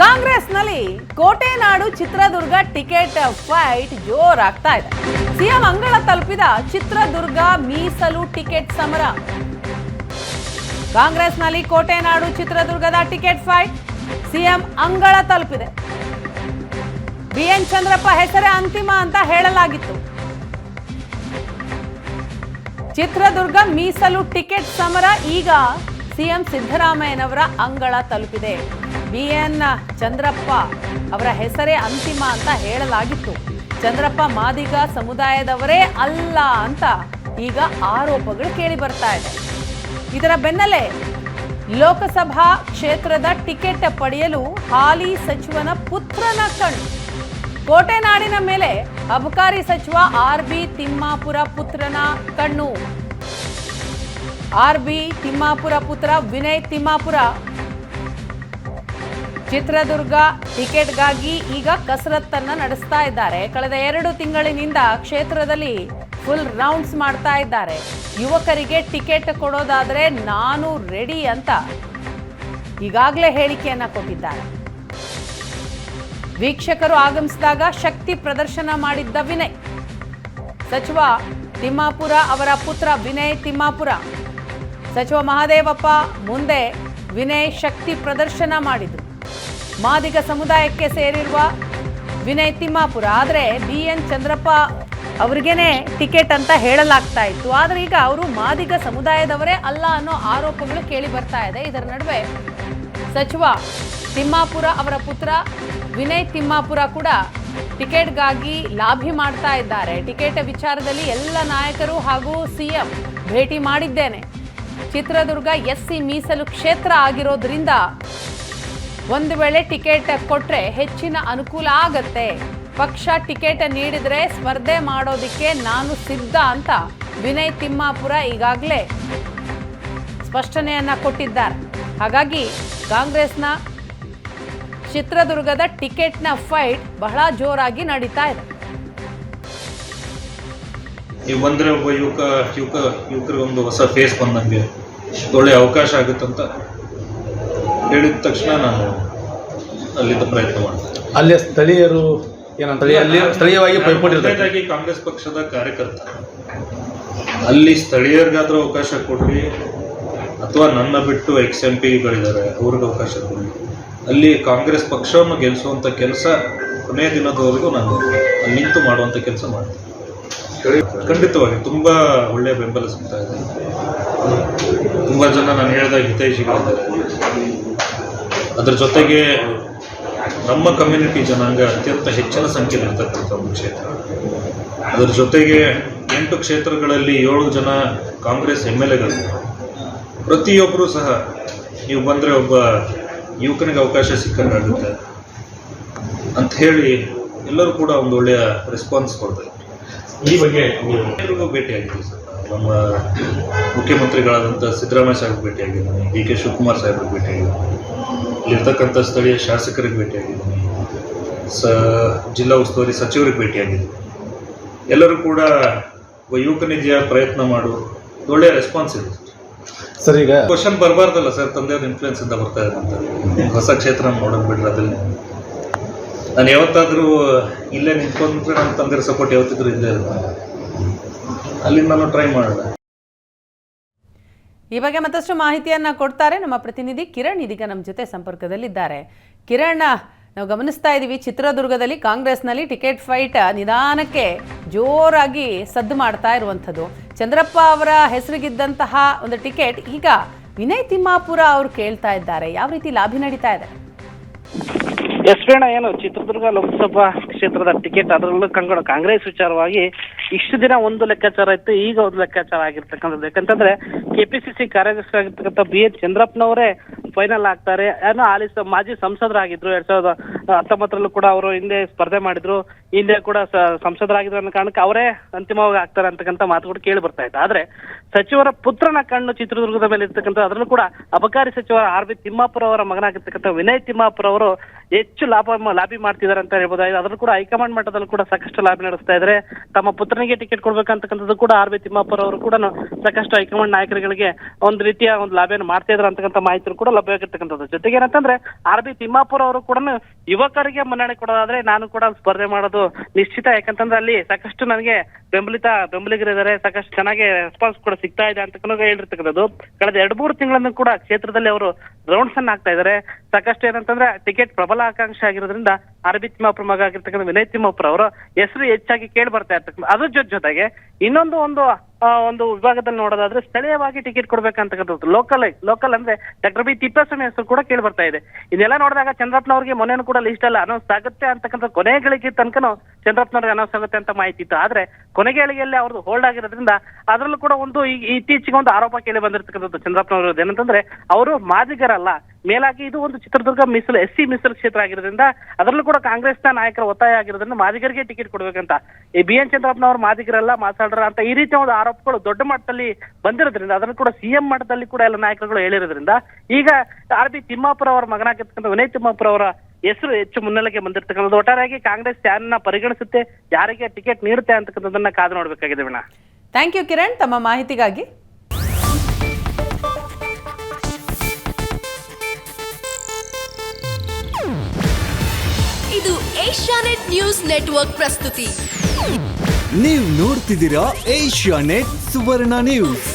ಕಾಂಗ್ರೆಸ್ನಲ್ಲಿ ಕೋಟೆನಾಡು Chitradurga ticket fight ಜೋರಾಗ್ತಾ ಇದೆ. ಸಿಎಂ ಅಂಗಳ ತಲುಪಿದ ಚಿತ್ರದುರ್ಗ ಮೀಸಲು ಟಿಕೆಟ್ ಸಮರ. ಕಾಂಗ್ರೆಸ್ನಲ್ಲಿ ಕೋಟೆನಾಡು ಚಿತ್ರದುರ್ಗದ ಟಿಕೆಟ್ ಫೈಟ್ ಸಿಎಂ ಅಂಗಳ ತಲುಪಿದೆ. ಬಿಎನ್ ಚಂದ್ರಪ್ಪ ಹೆಸರೇ ಅಂತಿಮ ಅಂತ ಹೇಳಲಾಗಿತ್ತು. ಚಿತ್ರದುರ್ಗ ಮೀಸಲು ಟಿಕೆಟ್ ಸಮರ ಈಗ ಸಿಎಂ ಸಿದ್ದರಾಮಯ್ಯನವರ ಅಂಗಳ ತಲುಪಿದೆ. ಬಿಎನ್ ಚಂದ್ರಪ್ಪ ಅವರ ಹೆಸರೇ ಅಂತಿಮ ಅಂತ ಹೇಳಲಾಗಿತ್ತು. ಚಂದ್ರಪ್ಪ ಮಾದಿಗ ಸಮುದಾಯದವರೇ ಅಲ್ಲ ಅಂತ ಈಗ ಆರೋಪಗಳು ಕೇಳಿ ಬರ್ತಾ ಇದೆ. ಇದರ ಬೆನ್ನಲ್ಲೇ ಲೋಕಸಭಾ ಕ್ಷೇತ್ರದ ಟಿಕೆಟ್ ಪಡೆಯಲು ಹಾಲಿ ಸಚಿವನ ಪುತ್ರನ ಕಣ್ಣು. ಕೋಟೆನಾಡಿನ ಮೇಲೆ ಅಬಕಾರಿ ಸಚಿವ ಆರ್ ಬಿ ತಿಮ್ಮಾಪುರ ಪುತ್ರನ ಕಣ್ಣು. ಆರ್ ಬಿ ತಿಮ್ಮಾಪುರ ಪುತ್ರ ವಿನಯ್ ತಿಮ್ಮಾಪುರ ಚಿತ್ರದುರ್ಗ ಟಿಕೆಟ್ಗಾಗಿ ಈಗ ಕಸರತ್ತನ್ನ ನಡೆಸ್ತಾ ಇದ್ದಾರೆ. ಕಳೆದ ಎರಡು ತಿಂಗಳಿನಿಂದ ಕ್ಷೇತ್ರದಲ್ಲಿ ಫುಲ್ ರೌಂಡ್ಸ್ ಮಾಡ್ತಾ ಇದ್ದಾರೆ. ಯುವಕರಿಗೆ ಟಿಕೆಟ್ ಕೊಡೋದಾದರೆ ನಾನು ರೆಡಿ ಅಂತ ಈಗಾಗಲೇ ಹೇಳಿಕೆಯನ್ನ ಕೊಟ್ಟಿದ್ದಾರೆ. ವೀಕ್ಷಕರು ಆಗಮಿಸಿದಾಗ ಶಕ್ತಿ ಪ್ರದರ್ಶನ ಮಾಡಿದ್ದ ವಿನಯ್. ಸಚಿವ ತಿಮ್ಮಾಪುರ ಅವರ ಪುತ್ರ ವಿನಯ್ ತಿಮ್ಮಾಪುರ. ಸಚಿವ ಮಹಾದೇವಪ್ಪ ಮುಂದೆ ವಿನಯ್ ಶಕ್ತಿ ಪ್ರದರ್ಶನ ಮಾಡಿದ್ರು. ಮಾದಿಗ ಸಮುದಾಯಕ್ಕೆ ಸೇರಿರುವ ವಿನಯ್ ತಿಮ್ಮಾಪುರ. ಆದರೆ ಬಿ ಎನ್ ಚಂದ್ರಪ್ಪ ಅವ್ರಿಗೇನೆ ಟಿಕೆಟ್ ಅಂತ ಹೇಳಲಾಗ್ತಾ ಇತ್ತು. ಆದರೆ ಈಗ ಅವರು ಮಾದಿಗ ಸಮುದಾಯದವರೇ ಅಲ್ಲ ಅನ್ನೋ ಆರೋಪಗಳು ಕೇಳಿ ಬರ್ತಾ ಇದೆ. ಇದರ ನಡುವೆ ಸಚಿವ ತಿಮ್ಮಾಪುರ ಅವರ ಪುತ್ರ ವಿನಯ್ ತಿಮ್ಮಾಪುರ ಕೂಡ ಟಿಕೆಟ್ಗಾಗಿ ಲಾಭಿ ಮಾಡ್ತಾ ಇದ್ದಾರೆ. ಟಿಕೆಟ್ ವಿಚಾರದಲ್ಲಿ ಎಲ್ಲ ನಾಯಕರು ಹಾಗೂ ಸಿಎಂ ಭೇಟಿ ಮಾಡಿದ್ದೇನೆ. ಚಿತ್ರದುರ್ಗ ಎಸ್ಸಿ ಮೀಸಲು ಕ್ಷೇತ್ರ ಆಗಿರೋದ್ರಿಂದ ಒಂದು ವೇಳೆ ಟಿಕೆಟ್ ಕೊಟ್ರೆ ಹೆಚ್ಚಿನ ಅನುಕೂಲ ಆಗತ್ತೆ. ಪಕ್ಷ ಟಿಕೆಟ್ ನೀಡಿದ್ರೆ ಸ್ಪರ್ಧೆ ಮಾಡೋದಿಕ್ಕೆ ನಾನು ಸಿದ್ಧ ಅಂತ ವಿನಯ್ ತಿಮ್ಮಾಪುರ ಈಗಾಗಲೇ ಸ್ಪಷ್ಟನೆಯನ್ನ ಕೊಟ್ಟಿದ್ದಾರೆ. ಹಾಗಾಗಿ ಕಾಂಗ್ರೆಸ್ನ ಚಿತ್ರದುರ್ಗದ ಟಿಕೆಟ್ನ ಫೈಟ್ ಬಹಳ ಜೋರಾಗಿ ನಡೀತಾ ಇದೆ. ಬಂದ್ರೆ ಒಬ್ಬ ಯುವಕ ಯುವಕ, ಯುವಕರಿಗೆ ಒಂದು ಹೊಸ ಫೇಸ್ ಬಂದಂಗೆ ಒಳ್ಳೆ ಅವಕಾಶ ಆಗುತ್ತಂತ ಹೇಳಿದ ತಕ್ಷಣ ನಾನು ಅಲ್ಲಿಂದ ಪ್ರಯತ್ನ ಮಾಡ್ತಾರೆ. ಅಲ್ಲಿಯ ಸ್ಥಳೀಯರು ಏನಂತ ಅಲ್ಲಿ ಸ್ಥಳೀಯವಾಗಿ ಪೈಪೋಟಿ ಇರ್ತದೆ. ಕಾಂಗ್ರೆಸ್ ಪಕ್ಷದ ಕಾರ್ಯಕರ್ತ. ಅಲ್ಲಿ ಸ್ಥಳೀಯರಿಗಾದ್ರೂ ಅವಕಾಶ ಕೊಡ್ಲಿ ಅಥವಾ ನನ್ನ ಬಿಟ್ಟು ಎಕ್ಸ್ ಎಂ ಪಿಗಳಿದ್ದಾರೆ ಅವ್ರಿಗೆ ಅವಕಾಶ ಕೊಡಿ ಅಲ್ಲಿ ಕಾಂಗ್ರೆಸ್ ಪಕ್ಷವನ್ನು ಗೆಲ್ಲಿಸುವಂಥ ಕೆಲಸ ಕೊನೆಯ ದಿನದವರೆಗೂ ನಾನು ಅಲ್ಲಿ ನಿಂತು ಮಾಡುವಂಥ ಕೆಲಸ ಮಾಡ್ತೀನಿ. ಖಂಡಿತವಾಗಿ ತುಂಬ ಒಳ್ಳೆಯ ಬೆಂಬಲ ಸಿಗ್ತಾ ಇದೆ. ತುಂಬ ಜನ ನಾನು ಹೇಳಿದ ಹಿತೈಷಿಗಳಿದ್ದಾರೆ. ಅದ್ರ ಜೊತೆಗೆ ನಮ್ಮ ಕಮ್ಯುನಿಟಿ ಜನಾಂಗ ಅತ್ಯಂತ ಹೆಚ್ಚಿನ ಸಂಖ್ಯೆಯಲ್ಲಿ ಇರ್ತಕ್ಕಂಥ ಒಂದು ಕ್ಷೇತ್ರ. ಅದರ ಜೊತೆಗೆ ಎಂಟು ಕ್ಷೇತ್ರಗಳಲ್ಲಿ ಏಳು ಜನ ಕಾಂಗ್ರೆಸ್ ಎಂ ಎಲ್ ಎಗಳು. ಪ್ರತಿಯೊಬ್ಬರೂ ಸಹ ನೀವು ಬಂದರೆ ಒಬ್ಬ ಯುವಕನಿಗೆ ಅವಕಾಶ ಸಿಕ್ಕಂಗಾಗುತ್ತೆ ಅಂತ ಹೇಳಿ ಎಲ್ಲರೂ ಕೂಡ ಒಂದು ಒಳ್ಳೆಯ ರೆಸ್ಪಾನ್ಸ್ ಕೊಡ್ತಾರೆ. ಈ ಬಗ್ಗೆ ಎಲ್ಲರಿಗೂ ಭೇಟಿಯಾಗಿದ್ದೀವಿ ಸರ್. ನಮ್ಮ ಮುಖ್ಯಮಂತ್ರಿಗಳಾದಂಥ ಸಿದ್ದರಾಮಯ್ಯ ಸಾಹೇಬ್ ಭೇಟಿಯಾಗಿದ್ದೀನಿ ಡಿ ಕೆ ಶಿವಕುಮಾರ್ ಸಾಹೇಬ್ರಿಗೆ ಭೇಟಿಯಾಗಿದ್ದೀನಿ ಇಲ್ಲಿರ್ತಕ್ಕಂಥ ಸ್ಥಳೀಯ ಶಾಸಕರಿಗೆ ಭೇಟಿಯಾಗಿದ್ದೀನಿ ಸ ಜಿಲ್ಲಾ ಉಸ್ತುವಾರಿ ಸಚಿವರಿಗೆ ಭೇಟಿಯಾಗಿದ್ದೀನಿ ಎಲ್ಲರೂ ಕೂಡ ಒಬ್ಬ ನಿಧಿಯ ಪ್ರಯತ್ನ ಮಾಡು ಒಳ್ಳೆಯ ರೆಸ್ಪಾನ್ಸ್ ಇದೆ ಸರ್ ಈಗ ಕ್ವಶನ್ ಬರಬಾರ್ದಲ್ಲ ಸರ್ ತಂದೆಯವ್ರ ಇನ್ಫ್ಲೂಯೆನ್ಸ್ ಇಂದ ಬರ್ತಾ ಇದೆ ಅಂತ. ಹೊಸ ಕ್ಷೇತ್ರ ನೋಡೋದು ಬಿಡ್ರಿ ಅದ್ರಲ್ಲಿ. ನಾನು ಯಾವತ್ತಾದರೂ ಇಲ್ಲೇ ನಿಂತ್ಕೊಂಡ್ರೆ ನನ್ನ ತಂದೆಯ ಸಪೋರ್ಟ್ ಯಾವತ್ತಿದ್ರು ಇಲ್ಲೇ ಇರುತ್ತೆ. ಅಲ್ಲಿಂದ ನಾನು ಟ್ರೈ ಮಾಡೋಣ. ಈ ಬಗ್ಗೆ ಮತ್ತಷ್ಟು ಮಾಹಿತಿಯನ್ನ ಕೊಡ್ತಾರೆ ನಮ್ಮ ಪ್ರತಿನಿಧಿ ಕಿರಣ್ ಇದೀಗ ನಮ್ಮ ಜೊತೆ ಸಂಪರ್ಕದಲ್ಲಿದ್ದಾರೆ. ಕಿರಣ್ ನಾವು ಗಮನಿಸ್ತಾ ಇದ್ದೀವಿ ಚಿತ್ರದುರ್ಗದಲ್ಲಿ ಕಾಂಗ್ರೆಸ್ನಲ್ಲಿ ಟಿಕೆಟ್ ಫೈಟ್ ನಿಧಾನಕ್ಕೆ ಜೋರಾಗಿ ಸದ್ದು ಮಾಡ್ತಾ ಇರುವಂಥದ್ದು. ಚಂದ್ರಪ್ಪ ಅವರ ಹೆಸರಿಗಿದ್ದಂತಹ ಒಂದು ಟಿಕೆಟ್ ಈಗ ವಿನಯ್ ತಿಮ್ಮಾಪುರ ಅವರು ಕೇಳ್ತಾ ಇದ್ದಾರೆ. ಯಾವ ರೀತಿ ಲಾಭಿ ನಡೀತಾ ಇದೆ? ಎಸ್ ಏನು ಚಿತ್ರದುರ್ಗ ಲೋಕಸಭಾ ಕ್ಷೇತ್ರದ ಟಿಕೆಟ್ ಅದರಲ್ಲೂ ಕಂಗಡ ಕಾಂಗ್ರೆಸ್ ವಿಚಾರವಾಗಿ ಇಷ್ಟು ದಿನ ಒಂದು ಲೆಕ್ಕಾಚಾರ ಇತ್ತು, ಈಗ ಒಂದು ಲೆಕ್ಕಾಚಾರ ಆಗಿರ್ತಕ್ಕಂಥದ್ದು. ಯಾಕಂತಂದ್ರೆ ಕೆಪಿಸಿಸಿ ಕಾರ್ಯದರ್ಶಿ ಆಗಿರ್ತಕ್ಕಂಥ ಬಿ ಎಚ್ ಚಂದ್ರಪ್ಪನವರೇ ಫೈನಲ್ ಆಗ್ತಾರೆ. ಏನೋ ಹಾಲಿ ಮಾಜಿ ಸಂಸದರಾಗಿದ್ರು, ಎರಡ್ ಸಾವಿರದ ಹತ್ತೊಂಬತ್ತರಲ್ಲೂ ಕೂಡ ಅವರು ಹಿಂದೆ ಸ್ಪರ್ಧೆ ಮಾಡಿದ್ರು. ಹಿಂದೆ ಕೂಡ ಸಂಸದರಾಗಿದ್ರು ಅನ್ನೋ ಕಾರಣಕ್ಕೆ ಅವರೇ ಅಂತಿಮವಾಗಿ ಆಗ್ತಾರೆ ಅಂತಕ್ಕಂಥ ಮಾತುಗಳು ಕೇಳಿ ಬರ್ತಾ ಇತ್ತು. ಆದ್ರೆ ಸಚಿವರ ಪುತ್ರನ ಕಣ್ಣು ಚಿತ್ರದುರ್ಗದ ಮೇಲೆ ಇರ್ತಕ್ಕಂಥ ಅದರಲ್ಲೂ ಕೂಡ ಅಬಕಾರಿ ಸಚಿವ ಆರ್ ಬಿ ತಿಮ್ಮಾಪುರ ಅವರ ಮಗನಾಗಿರ್ತಕ್ಕಂಥ ವಿನಯ್ ತಿಮ್ಮಾಪುರ ಅವರು ಹೆಚ್ಚು ಲಾಭ ಲಾಬಿ ಮಾಡ್ತಿದ್ದಾರೆ ಅಂತ ಹೇಳ್ಬೋದು? ಅದರಲ್ಲೂ ಕೂಡ ಹೈಕಮಾಂಡ್ ಮಟ್ಟದಲ್ಲೂ ಕೂಡ ಸಾಕಷ್ಟು ಲಾಬಿ ನಡೆಸ್ತಾ ಇದ್ರೆ ತಮ್ಮ ಪುತ್ರನಿಗೆ ಟಿಕೆಟ್ ಕೊಡ್ಬೇಕಂತಕ್ಕಂಥದ್ದು ಕೂಡ ಆರ್ ಬಿ ತಿಮ್ಮಾಪುರ ಅವರು ಕೂಡ ಸಾಕಷ್ಟು ಹೈಕಮಾಂಡ್ ನಾಯಕರುಗಳಿಗೆ ಒಂದು ರೀತಿಯ ಒಂದು ಲಾಭಿಯನ್ನು ಮಾಡ್ತಾ ಇದ್ದಾರೆ ಅಂತಕ್ಕಂಥ ಮಾಹಿತಿ ಕೂಡ ಲಭ್ಯವಾಗಿರ್ತಕ್ಕಂಥದ್ದು ಜೊತೆಗೆ ಏನಂತಂದ್ರೆ, ಆರ್ ಬಿ ತಿಮ್ಮಾಪುರ ಅವರು ಕೂಡ ಯುವಕರಿಗೆ ಮನ್ನಣೆ ಕೊಡೋದಾದ್ರೆ ನಾನು ಕೂಡ ಸ್ಪರ್ಧೆ ಮಾಡೋದು ನಿಶ್ಚಿತ. ಯಾಕಂತಂದ್ರೆ ಅಲ್ಲಿ ಸಾಕಷ್ಟು ನನಗೆ ಬೆಂಬಲಿತ ಬೆಂಬಲಿಗರಿದ್ದಾರೆ ಸಾಕಷ್ಟು ಚೆನ್ನಾಗಿ ರೆಸ್ಪಾನ್ಸ್ ಕೂಡ ಸಿಗ್ತಾ ಇದೆ ಅಂತ ಹೇಳಿರ್ತಕ್ಕಂಥದ್ದು. ಕಳೆದ ಎರಡು ಮೂರು ತಿಂಗಳನ್ನು ಕೂಡ ಕ್ಷೇತ್ರದಲ್ಲಿ ಅವರು ರೌಂಡ್ಸ್ ಅನ್ನ ಹಾಕ್ತಾ ಇದ್ದಾರೆ ಸಾಕಷ್ಟು ಏನಂತಂದ್ರೆ ಟಿಕೆಟ್ ಪ್ರಬಲ ಆಕಾಂಕ್ಷೆ ಆಗಿರೋದ್ರಿಂದ ಅರಬಿ ತಿಮ್ಮಾಪುರ ಮಗ ಆಗಿರ್ತಕ್ಕಂಥ ವಿನಯ್ ತಿಮ್ಮಾಪುರ ಅವರು ಹೆಸರು ಹೆಚ್ಚಾಗಿ ಕೇಳಿ ಬರ್ತಾ ಇರ್ತಕ್ಕಂಥ ಅದ್ರ ಜೊತೆ ಜೊತೆಗೆ ಇನ್ನೊಂದು ಒಂದು ಒಂದು ವಿಭಾಗದಲ್ಲಿ ನೋಡೋದಾದ್ರೆ ಸ್ಥಳೀಯವಾಗಿ ಟಿಕೆಟ್ ಕೊಡ್ಬೇಕಂತಕ್ಕಂಥದ್ದು. ಲೋಕಲ್ ಲೋಕಲ್ ಅಂದ್ರೆ ಡಾಕ್ಟರ್ ಬಿ ತಿಪ್ಪೇಸ್ವಾಮಿ ಹೆಸರು ಕೂಡ ಕೇಳಿ ಬರ್ತಾ ಇದೆ. ಇದೆಲ್ಲ ನೋಡಿದಾಗ ಚಂದ್ರಪ್ಪನವ್ರಿಗೆ ಮೊನ್ನೆನೂ ಕೂಡ ಲಿಸ್ಟ್ ಅಲ್ಲ ಅನೌನ್ಸ್ ಆಗುತ್ತೆ ಅಂತಕ್ಕಂಥ ಕೊನೆಗಳಿಗೆ ತನಕನೂ ಚಂದ್ರಪ್ಪನವ್ರಿಗೆ ಅನೌನ್ಸ್ ಆಗುತ್ತೆ ಅಂತ ಮಾಹಿತಿ ಇತ್ತು. ಆದ್ರೆ ಕೊನೆ ಅವರು ಅವ್ರದ್ದು ಹೋಲ್ಡ್ ಆಗಿರೋದ್ರಿಂದ ಅದರಲ್ಲೂ ಕೂಡ ಒಂದು ಇತ್ತೀಚೆಗೆ ಒಂದು ಆರೋಪ ಕೇಳಿ ಬಂದಿರತಕ್ಕಂಥದ್ದು ಚಂದ್ರಪ್ಪನವರು ಏನಂತಂದ್ರೆ ಅವರು ಮಾದಿಗರಲ್ಲ. ಮೇಲಾಗಿ ಇದು ಒಂದು ಚಿತ್ರದುರ್ಗ ಮೀಸಲು, ಎಸ್ ಸಿ ಮೀಸಲು ಕ್ಷೇತ್ರ ಆಗಿರೋದ್ರಿಂದ ಅದರಲ್ಲೂ ಕೂಡ ಕಾಂಗ್ರೆಸ್ನ ನಾಯಕರ ಒತ್ತಾಯ ಆಗಿರೋದ್ರಿಂದ ಮಾದಿಗರಿಗೆ ಟಿಕೆಟ್ ಕೊಡ್ಬೇಕಂತ. ಈ ಬಿ ಎನ್ ಚಂದ್ರಪ್ಪನವರು ಮಾದಿಗರಲ್ಲ, ಮಾತಾಡ್ರ ಅಂತ ಈ ರೀತಿಯ ಒಂದು ಆರೋಪಗಳು ದೊಡ್ಡ ಮಟ್ಟದಲ್ಲಿ ಬಂದಿರೋದ್ರಿಂದ, ಅದನ್ನು ಕೂಡ ಸಿಎಂ ಮಟ್ಟದಲ್ಲಿ ಕೂಡ ಎಲ್ಲ ನಾಯಕರುಗಳು ಹೇಳಿರೋದ್ರಿಂದ ಈಗ ಆರ್ ಬಿ ತಿಮ್ಮಾಪುರ ಅವರ ಮಗನಾಗಿರ್ತಕ್ಕಂಥ ವಿನಯ್ ತಿಮ್ಮಾಪುರ ಅವರ ಹೆಸರು ಹೆಚ್ಚು ಮುನ್ನೆಲೆಗೆ ಬಂದಿರ್ತಕ್ಕಂಥದ್ದು. ಒಟ್ಟಾರೆಯಾಗಿ ಕಾಂಗ್ರೆಸ್ ಯಾರನ್ನ ಪರಿಗಣಿಸುತ್ತೆ ಯಾರಿಗೆ ಟಿಕೆಟ್ ನೀಡುತ್ತೆ ಅಂತಕ್ಕಂಥದ್ದನ್ನ ಕಾದು ನೋಡ್ಬೇಕಾಗಿದೆ ವೀಣಾ. ಥ್ಯಾಂಕ್ ಯು ಕಿರಣ್ ತಮ್ಮ ಮಾಹಿತಿಗಾಗಿ. ಇದು ಏಷ್ಯಾನೆಟ್ ನ್ಯೂಸ್ ನೆಟ್ವರ್ಕ್ ಪ್ರಸ್ತುತಿ. ನೀವು ನೋಡ್ತಿದ್ದೀರಾ ಏಷ್ಯಾ ನೆಟ್ ಸುವರ್ಣ ನ್ಯೂಸ್.